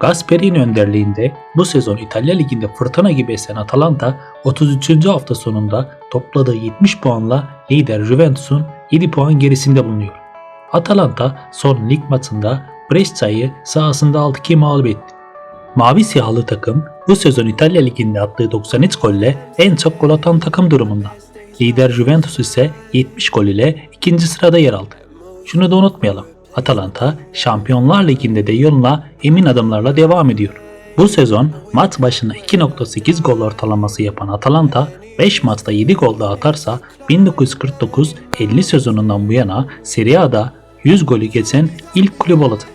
Gasperini önderliğinde bu sezon İtalya Ligi'nde fırtına gibi esen Atalanta 33. hafta sonunda topladığı 70 puanla lider Juventus'un 7 puan gerisinde bulunuyor. Atalanta son lig maçında Brescia'yı sahasında 6-2 mağlup etti. Mavi siyahlı takım bu sezon İtalya Ligi'nde attığı 93 golle en çok gol atan takım durumunda. Lider Juventus ise 70 gol ile ikinci sırada yer aldı. Şunu da unutmayalım. Atalanta Şampiyonlar Ligi'nde de yoluna emin adımlarla devam ediyor. Bu sezon maç başına 2.8 gol ortalaması yapan Atalanta 5 maçta 7 gol daha atarsa 1949-50 sezonundan bu yana Serie A'da 100 golü geçen ilk kulüp olacak.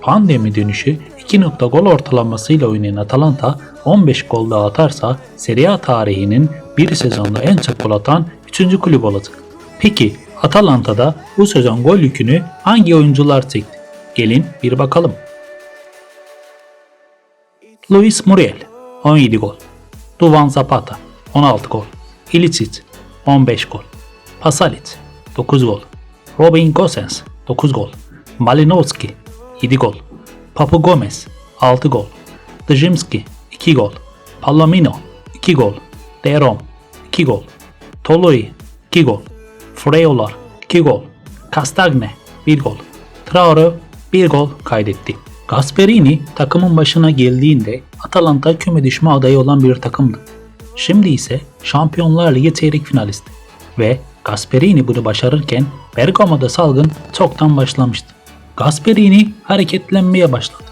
Pandemi dönüşü 2 nokta gol ortalamasıyla oynayan Atalanta 15 gol daha atarsa Serie A tarihinin bir sezonda en çok gol atan 3. kulüp olacak. Peki Atalanta'da bu sezon gol yükünü hangi oyuncular çekti? Gelin bir bakalım. Luis Muriel 17 gol. Duvan Zapata 16 gol. Ilicic 15 gol. Pasalic 9 gol. Robin Gosens 9 gol. Malinowski 7 gol. Papu Gomez 6 gol. Djimski 2 gol. Palomino 2 gol. Derom 2 gol. Toloi 2 gol. Freuler 2 gol. Castagne 1 gol. Traore 1 gol kaydetti. Gasperini takımın başına geldiğinde Atalanta küme düşme adayı olan bir takımdı. Şimdi ise Şampiyonlar Ligi çeyrek finalisti ve Gasperini bunu başarırken Bergamo'da salgın çoktan başlamıştı. Gasperini hareketlenmeye başladı.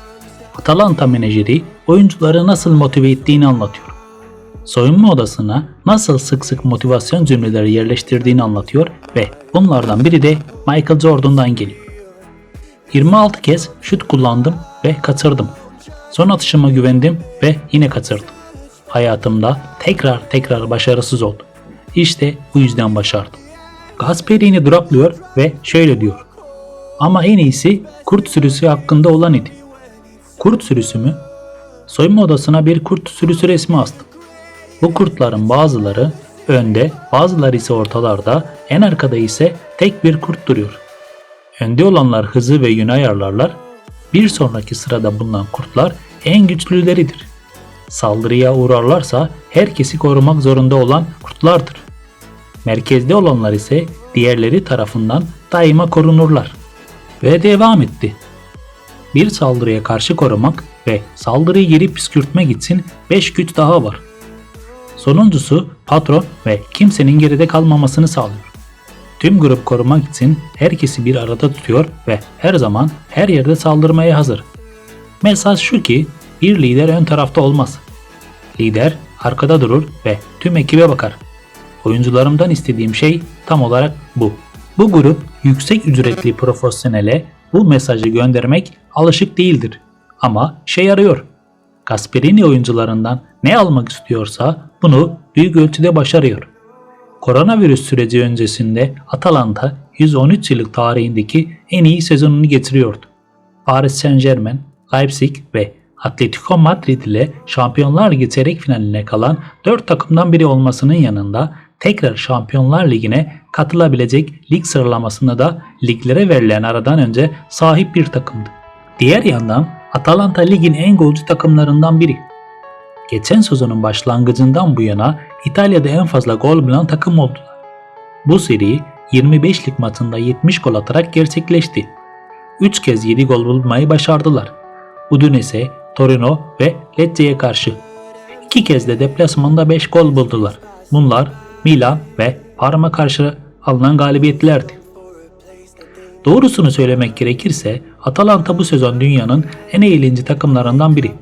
Atalanta menajeri oyuncuları nasıl motive ettiğini anlatıyor. Soyunma odasına nasıl sık sık motivasyon cümleleri yerleştirdiğini anlatıyor ve bunlardan biri de Michael Jordan'dan geliyor. 26 kez şut kullandım ve kaçırdım. Son atışıma güvendim ve yine kaçırdım. Hayatımda tekrar tekrar başarısız oldum. İşte bu yüzden başardım. Gasperini duraklıyor ve şöyle diyor. Ama en iyisi kurt sürüsü hakkında olan idi. Kurt sürüsü mü? Soyunma odasına bir kurt sürüsü resmi astım. Bu kurtların bazıları önde, bazıları ise ortalarda, en arkada ise tek bir kurt duruyor. Önde olanlar hızı ve yönü ayarlarlar. Bir sonraki sırada bulunan kurtlar en güçlüleridir. Saldırıya uğrarlarsa herkesi korumak zorunda olan kurtlardır. Merkezde olanlar ise diğerleri tarafından daima korunurlar. Ve devam etti. Bir saldırıya karşı korumak ve saldırıyı geri püskürtmek için 5 güç daha var. Sonuncusu patron ve kimsenin geride kalmamasını sağlıyor. Tüm grup korumak için herkesi bir arada tutuyor ve her zaman her yerde saldırmaya hazır. Mesaj şu ki bir lider ön tarafta olmaz. Lider arkada durur ve tüm ekibe bakar. Oyuncularımdan istediğim şey tam olarak bu. Bu grup yüksek ücretli profesyonele bu mesajı göndermek alışık değildir. Ama işe yarıyor. Gasperini oyuncularından ne almak istiyorsa bunu büyük ölçüde başarıyor. Koronavirüs süreci öncesinde Atalanta 113 yıllık tarihindeki en iyi sezonunu getiriyordu. Paris Saint Germain, Leipzig ve Atletico Madrid ile Şampiyonlar Ligi çeyrek finaline kalan 4 takımdan biri olmasının yanında tekrar Şampiyonlar Ligi'ne katılabilecek lig sıralamasında da liglere verilen aradan önce sahip bir takımdı. Diğer yandan Atalanta ligin en golcü takımlarından biri. Geçen sezonun başlangıcından bu yana İtalya'da en fazla gol bulan takım oldular. Bu seri 25 lig maçında 70 gol atarak gerçekleşti. 3 kez 7 gol bulmayı başardılar. Udinese, Torino ve Lecce'ye karşı. 2 kez de deplasmanda 5 gol buldular. Bunlar Milan ve Parma karşı alınan galibiyetlerdi. Doğrusunu söylemek gerekirse Atalanta bu sezon dünyanın en eğlenceli takımlarından biri.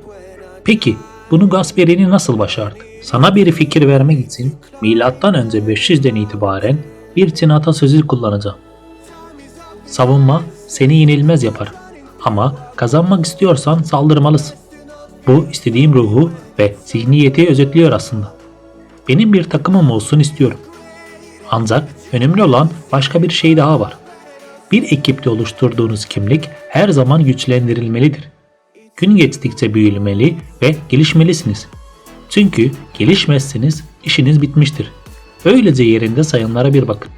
Peki bunu Gasperini nasıl başardı? Sana bir fikir vermek için milattan önce 500'den itibaren bir Çin atasözü kullanacağım. Savunma seni yenilmez yapar. Ama kazanmak istiyorsan saldırmalısın. Bu istediğim ruhu ve zihniyeti özetliyor aslında. Benim bir takımım olsun istiyorum. Ancak önemli olan başka bir şey daha var. Bir ekipte oluşturduğunuz kimlik her zaman güçlendirilmelidir. Gün geçtikçe büyümeli ve gelişmelisiniz. Çünkü gelişmezseniz işiniz bitmiştir. Öylece yerinde sayınlara bir bakın.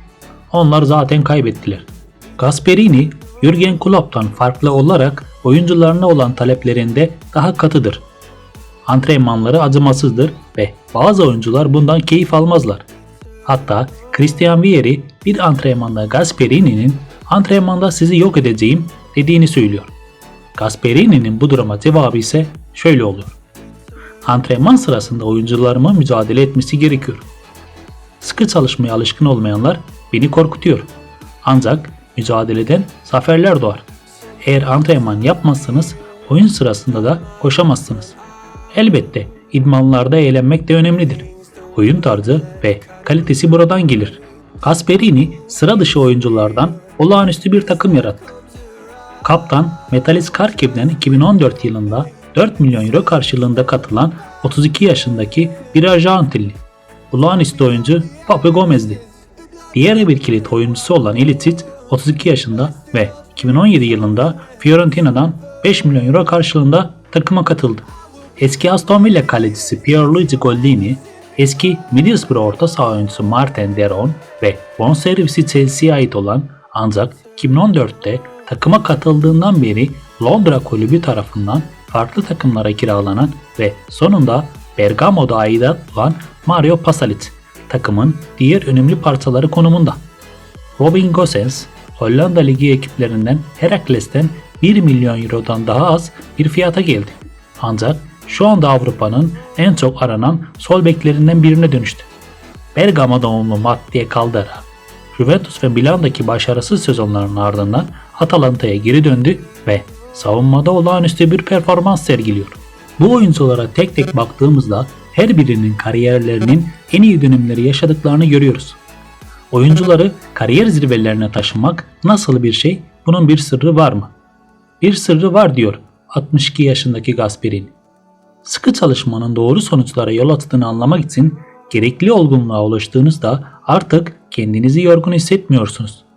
Onlar zaten kaybettiler. Gasperini, Jürgen Klopp'tan farklı olarak oyuncularına olan taleplerinde daha katıdır. Antrenmanları acımasızdır ve bazı oyuncular bundan keyif almazlar. Hatta Christian Vieri bir antrenmanda Gasperini'nin antrenmanda sizi yok edeceğim dediğini söylüyor. Gasperini'nin bu duruma cevabı ise şöyle oluyor. Antrenman sırasında oyuncularıma mücadele etmesi gerekiyor. Sıkı çalışmaya alışkın olmayanlar beni korkutuyor. Ancak mücadeleden zaferler doğar. Eğer antrenman yapmazsanız oyun sırasında da koşamazsınız. Elbette idmanlarda eğlenmek de önemlidir. Oyun tarzı ve kalitesi buradan gelir. Gasperini sıra dışı oyunculardan olağanüstü bir takım yarattı. Kaptan Metalis Karkiv'den 2014 yılında 4 milyon euro karşılığında katılan 32 yaşındaki bir Arjantinli. Olağanüstü oyuncu Papu Gomez'di. Diğer bir kilit oyuncusu olan Ilicic 32 yaşında ve 2017 yılında Fiorentina'dan 5 milyon euro karşılığında takıma katıldı. Eski Aston Villa kalecisi Pierluigi Goldini, eski Middlesbrough orta saha oyuncusu Martin Deron ve bonservisi Chelsea'ye ait olan ancak 2014'te takıma katıldığından beri Londra kulübü tarafından farklı takımlara kiralanan ve sonunda Bergamo'da aidat olan Mario Pasalic takımın diğer önemli parçaları konumunda. Robin Gosens, Hollanda Ligi ekiplerinden Herakles'ten 1 milyon eurodan daha az bir fiyata geldi. Ancak şu anda Avrupa'nın en çok aranan sol beklerinden birine dönüştü. Bergamo doğumlu Mattia Caldera, Juventus ve Milan'daki başarısız sezonlarının ardından Atalanta'ya geri döndü ve savunmada olağanüstü bir performans sergiliyor. Bu oyunculara tek tek baktığımızda her birinin kariyerlerinin en iyi dönemleri yaşadıklarını görüyoruz. Oyuncuları kariyer zirvelerine taşımak nasıl bir şey? Bunun bir sırrı var mı? Bir sırrı var diyor 62 yaşındaki Gasperini. Sıkı çalışmanın doğru sonuçlara yol açtığını anlamak için gerekli olgunluğa ulaştığınızda artık kendinizi yorgun hissetmiyorsunuz.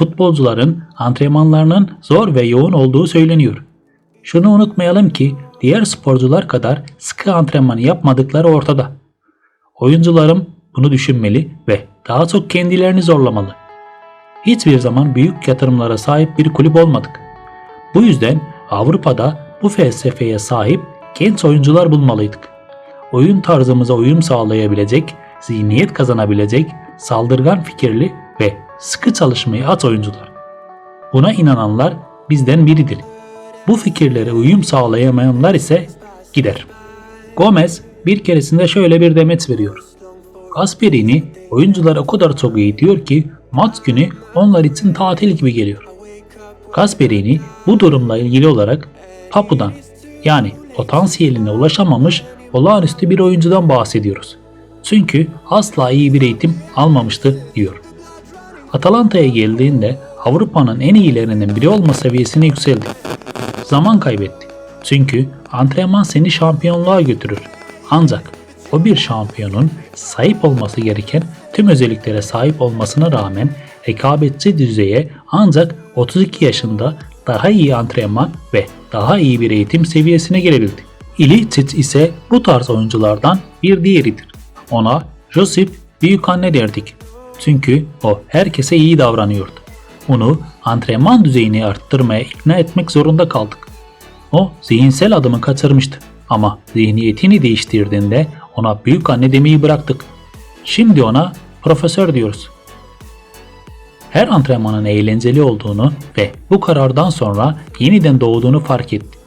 Futbolcuların antrenmanlarının zor ve yoğun olduğu söyleniyor. Şunu unutmayalım ki diğer sporcular kadar sıkı antrenmanı yapmadıkları ortada. Oyuncularım bunu düşünmeli ve daha çok kendilerini zorlamalı. Hiçbir zaman büyük yatırımlara sahip bir kulüp olmadık. Bu yüzden Avrupa'da bu felsefeye sahip genç oyuncular bulmalıydık. Oyun tarzımıza uyum sağlayabilecek, zihniyet kazanabilecek, saldırgan fikirli ve sıkı çalışmayı at oyuncular. Buna inananlar bizden biridir. Bu fikirlere uyum sağlayamayanlar ise gider. Gomez bir keresinde şöyle bir demet veriyor. Gasperini oyuncular o kadar çok eğitiyor ki maç günü onlar için tatil gibi geliyor. Gasperini bu durumla ilgili olarak Papu'dan yani potansiyeline ulaşamamış olağanüstü bir oyuncudan bahsediyoruz. Çünkü asla iyi bir eğitim almamıştı diyor. Atalanta'ya geldiğinde Avrupa'nın en iyilerinden biri olma seviyesine yükseldi. Zaman kaybetti. Çünkü antrenman seni şampiyonluğa götürür. Ancak o bir şampiyonun sahip olması gereken tüm özelliklere sahip olmasına rağmen rekabetçi düzeye ancak 32 yaşında daha iyi antrenman ve daha iyi bir eğitim seviyesine gelebildi. Ilicic ise bu tarz oyunculardan bir diğeridir. Ona Josip büyük anne derdik. Çünkü o herkese iyi davranıyordu. Onu antrenman düzeyini arttırmaya ikna etmek zorunda kaldık. O zihinsel adımı kaçırmıştı ama zihniyetini değiştirdiğinde ona büyük anne demeyi bıraktık. Şimdi ona profesör diyoruz. Her antrenmanın eğlenceli olduğunu ve bu karardan sonra yeniden doğduğunu fark etti.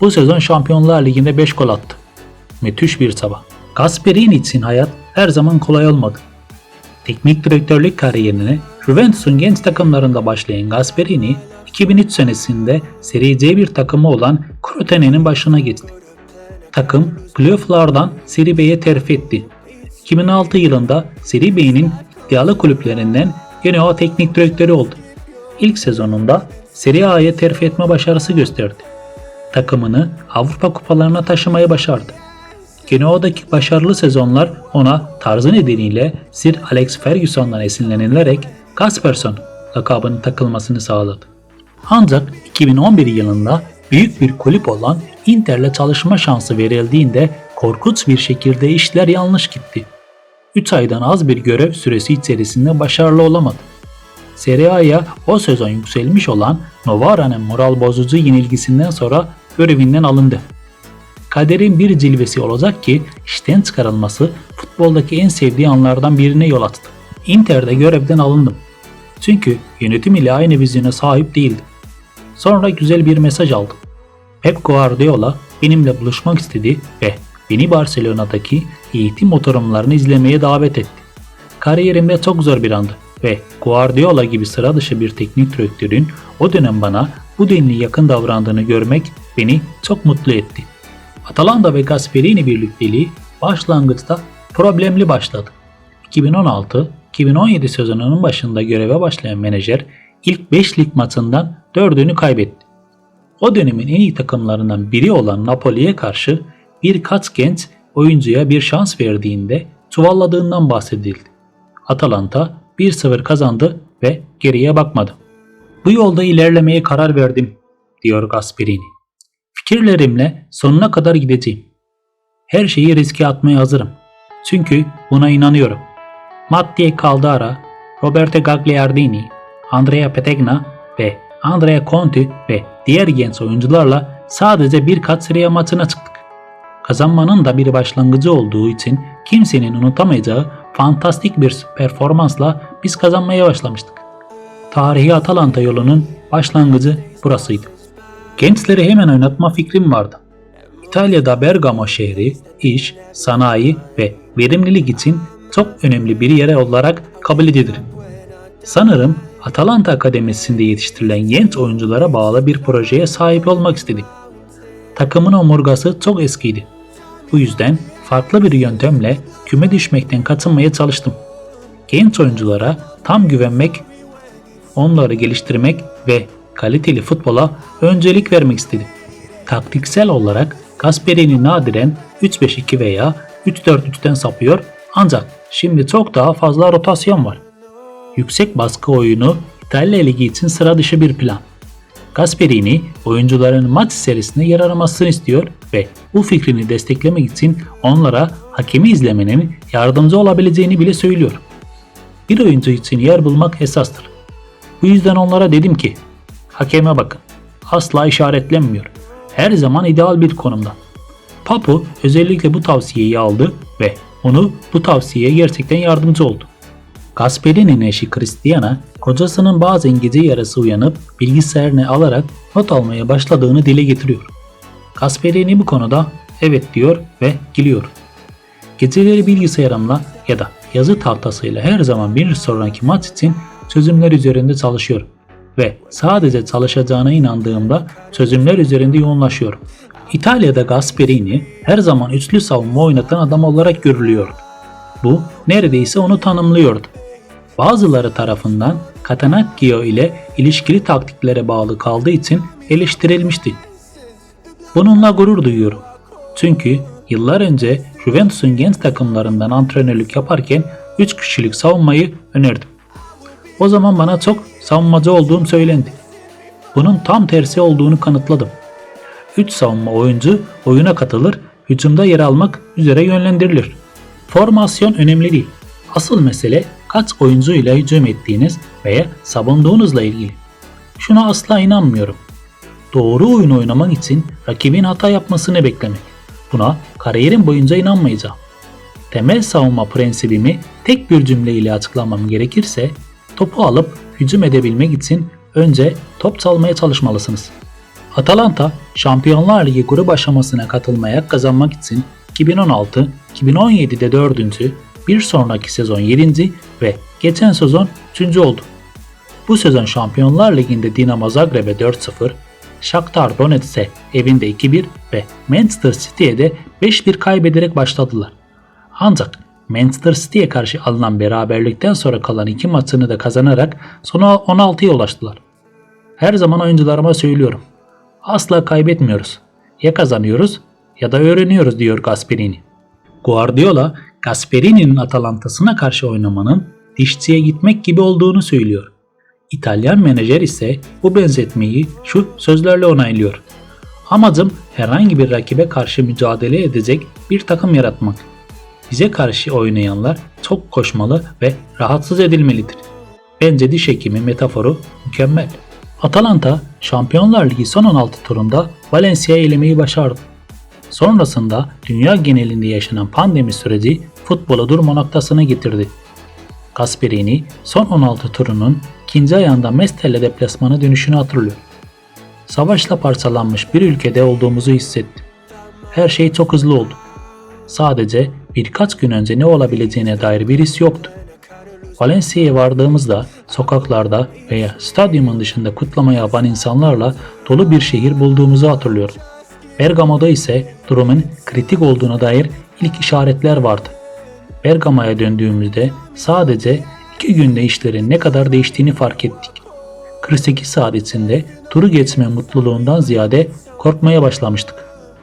Bu sezon Şampiyonlar Ligi'nde 5 gol attı. Müthiş bir sabah. Gasperini için hayat her zaman kolay olmadı. Teknik direktörlük kariyerine Juventus'un genç takımlarında başlayan Gasperini, 2003 senesinde Serie C bir takımı olan Crotone'nin başına geçti. Takım playofflardan Serie B'ye terfi etti. 2006 yılında Serie B'nin iddialı kulüplerinden Genoa teknik direktörü oldu. İlk sezonunda Serie A'ya terfi etme başarısı gösterdi. Takımını Avrupa kupalarına taşımayı başardı. Genoa'daki başarılı sezonlar ona tarzı nedeniyle Sir Alex Ferguson'dan esinlenilerek Gasperson lakabının takılmasını sağladı. Ancak 2011 yılında büyük bir kulüp olan Inter'le çalışma şansı verildiğinde korkunç bir şekilde işler yanlış gitti. 3 aydan az bir görev süresi içerisinde başarılı olamadı. Serie A'ya o sezon yükselmiş olan Novara'nın moral bozucu yenilgisinden sonra görevinden alındı. Kaderin bir cilvesi olacak ki işten çıkarılması futboldaki en sevdiği anlardan birine yol açtı. Inter'de görevden alındım. Çünkü yönetim ile aynı vizyona sahip değildim. Sonra güzel bir mesaj aldım. Pep Guardiola benimle buluşmak istedi ve beni Barcelona'daki eğitim oturumlarını izlemeye davet etti. Kariyerimde çok zor bir andı ve Guardiola gibi sıra dışı bir teknik direktörün o dönem bana bu denli yakın davrandığını görmek beni çok mutlu etti. Atalanta ve Gasperini birlikteliği başlangıçta problemli başladı. 2016-2017 sezonunun başında göreve başlayan menajer ilk 5 lig maçından 4'ünü kaybetti. O dönemin en iyi takımlarından biri olan Napoli'ye karşı birkaç genç oyuncuya bir şans verdiğinde çuvalladığından bahsedildi. Atalanta 1-0 kazandı ve geriye bakmadı. Bu yolda ilerlemeye karar verdim, diyor Gasperini. Fikirlerimle sonuna kadar gideceğim. Her şeyi riske atmaya hazırım. Çünkü buna inanıyorum. Mattia Caldara, Roberto Gagliardini, Andrea Petegna ve Andrea Conti ve diğer genç oyuncularla sadece birkaç Serie A maçına çıktık. Kazanmanın da bir başlangıcı olduğu için kimsenin unutamayacağı fantastik bir performansla biz kazanmaya başlamıştık. Tarihi Atalanta yolunun başlangıcı burasıydı. Gençleri hemen oynatma fikrim vardı. İtalya'da Bergamo şehri iş, sanayi ve verimlilik için çok önemli bir yere olarak kabul edilir. Sanırım Atalanta Akademisi'nde yetiştirilen genç oyunculara bağlı bir projeye sahip olmak istedim. Takımın omurgası çok eskiydi. Bu yüzden farklı bir yöntemle küme düşmekten kaçınmaya çalıştım. Genç oyunculara tam güvenmek, onları geliştirmek ve kaliteli futbola öncelik vermek istedim. Taktiksel olarak Gasperini nadiren 3-5-2 veya 3-4-3'ten sapıyor ancak şimdi çok daha fazla rotasyon var. Yüksek baskı oyunu İtalya Ligi için sıra dışı bir plan. Gasperini oyuncuların maç serisinde yer aramasını istiyor ve bu fikrini desteklemek için onlara hakemi izlemenin yardımcı olabileceğini bile söylüyor. Bir oyuncu için yer bulmak esastır. Bu yüzden onlara dedim ki hakeme bakın asla işaretlenmiyor. Her zaman ideal bir konumda. Papu özellikle bu tavsiyeyi aldı ve onu bu tavsiyeye gerçekten yardımcı oldu. Gasperini'nin eşi Christiana, kocasının bazen gece yarısı uyanıp bilgisayarını alarak not almaya başladığını dile getiriyor. Gasperini bu konuda evet diyor ve gülüyor. Geceleri bilgisayarımla ya da yazı tahtasıyla her zaman bir sonraki maç için çözümler üzerinde çalışıyor ve sadece çalışacağına inandığımda çözümler üzerinde yoğunlaşıyorum. İtalya'da Gasperini her zaman üçlü savunma oynatan adam olarak görülüyordu. Bu neredeyse onu tanımlıyordu. Bazıları tarafından Catanaccio ile ilişkili taktiklere bağlı kaldığı için eleştirilmişti. Bununla gurur duyuyorum. Çünkü yıllar önce Juventus'un genç takımlarından antrenörlük yaparken 3 kişilik savunmayı önerdim. O zaman bana çok savunmacı olduğum söylendi. Bunun tam tersi olduğunu kanıtladım. 3 savunma oyuncu oyuna katılır, hücumda yer almak üzere yönlendirilir. Formasyon önemli değil. Asıl mesele kaç oyuncuyla hücum ettiğiniz veya savunduğunuzla ilgili. Şuna asla inanmıyorum. Doğru oyun oynamak için rakibin hata yapmasını beklemek. Buna kariyerim boyunca inanmayacağım. Temel savunma prensibimi tek bir cümleyle açıklamam gerekirse topu alıp hücum edebilmek için önce top çalmaya çalışmalısınız. Atalanta Şampiyonlar Ligi grup aşamasına katılmaya kazanmak için 2016-2017'de 4. bir sonraki sezon 7. ve geçen sezon 3. oldu. Bu sezon Şampiyonlar Ligi'nde Dinamo Zagreb'e 4-0, Shakhtar Donetsk'e evinde 2-1 ve Manchester City'ye de 5-1 kaybederek başladılar. Ancak Manchester City'ye karşı alınan beraberlikten sonra kalan iki maçını da kazanarak sona 16'ya ulaştılar. Her zaman oyuncularıma söylüyorum. Asla kaybetmiyoruz. Ya kazanıyoruz ya da öğreniyoruz diyor Gasperini. Guardiola, Gasperini'nin Atalantası'na karşı oynamanın dişçiye gitmek gibi olduğunu söylüyor. İtalyan menajer ise bu benzetmeyi şu sözlerle onaylıyor. Amacım herhangi bir rakibe karşı mücadele edecek bir takım yaratmak. Bize karşı oynayanlar çok koşmalı ve rahatsız edilmelidir. Bence diş hekimi metaforu mükemmel. Atalanta Şampiyonlar Ligi son 16 turunda Valencia'yı elemeyi başardı. Sonrasında dünya genelinde yaşanan pandemi süreci futbolu durma noktasına getirdi. Gasperini son 16 turunun ikinci ayağında Mestel'le deplasmana dönüşünü hatırlıyor. Savaşla parçalanmış bir ülkede olduğumuzu hissettim. Her şey çok hızlı oldu. Sadece birkaç gün önce ne olabileceğine dair bir his yoktu. Valencia'ya vardığımızda sokaklarda veya stadyumun dışında kutlama yapan insanlarla dolu bir şehir bulduğumuzu hatırlıyorum. Bergamo'da ise durumun kritik olduğuna dair ilk işaretler vardı. Bergamo'ya döndüğümüzde sadece iki günde işlerin ne kadar değiştiğini fark ettik. 48 saat içinde turu geçme mutluluğundan ziyade korkmaya başlamıştık.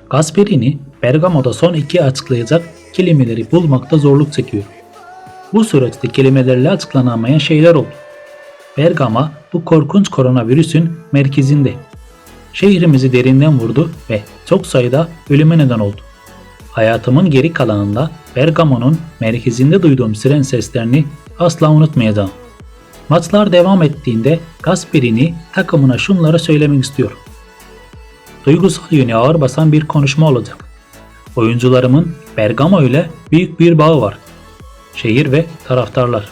Gasperini Bergamo'da son iki açıklayacak kelimeleri bulmakta zorluk çekiyor. Bu süreçte kelimelerle açıklanamayan şeyler oldu. Bergama bu korkunç koronavirüsün merkezinde. Şehrimizi derinden vurdu ve çok sayıda ölüme neden oldu. Hayatımın geri kalanında Bergamo'nun merkezinde duyduğum siren seslerini asla unutmayacağım. Maçlar devam ettiğinde Gasperini takımına şunları söylemek istiyor. Duygusal yönü ağır basan bir konuşma olacak. Oyuncularımın Bergamo ile büyük bir bağı var. Şehir ve taraftarlar.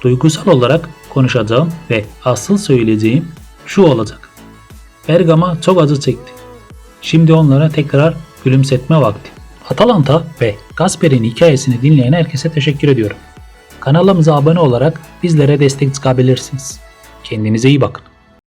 Duygusal olarak konuşacağım ve asıl söyleyeceğim şu olacak. Bergama çok acı çekti. Şimdi onlara tekrar gülümsetme vakti. Atalanta ve Gasper'in hikayesini dinleyen herkese teşekkür ediyorum. Kanalımıza abone olarak bizlere destek çıkabilirsiniz. Kendinize iyi bakın.